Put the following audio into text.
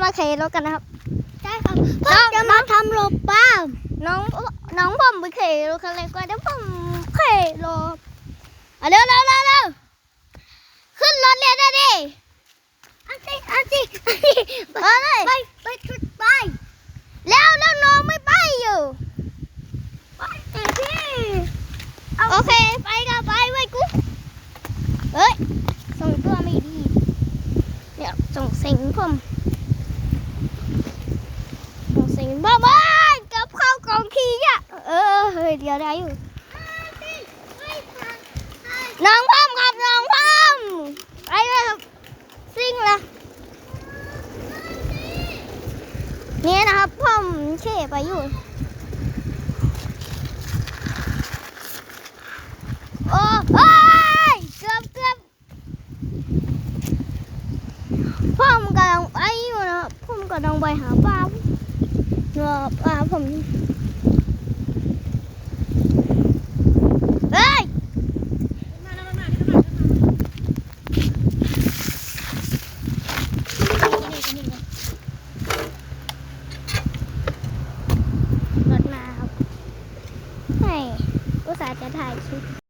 จะมาขี่รถกันนะครับใช่ครับพ่อจะมาทำโลป้าน้องน้องผมไปขี่รถคันเล็กกว่าเดี๋ยวผมขี่รถอะเร็วเร็วเร็วเร็วขึ้นรถเรียนได้ดิอันสิอันสิอันสิเออเลยไปไปชุดไปแล้วแล้วน้องไม่ไปอยู่ไปแต่พี่โอเคไปก็ไปไว้กูเฮ้ยส่งตัวไม่ดีเดี๋ยวส่งเสียงผมส่งเสียง บ้าบ้านกับข้าวกองขี้อะเออเฮ้ยเดี๋ยวได้อยู่น้องพ่อมครับน้องพ่อมไปเลยครับซิ่งละนี่นะครับพ่อมเช่ไปอยู่โอ้โอ้ยเกือบเกือบพ่อมกำลังไปอยู่นะครับพ่อมกำลังไปหาปลา เนาะปลาผมเฮ้ยรถมาครับให้อุตส่าห์จะถ่ายคลิป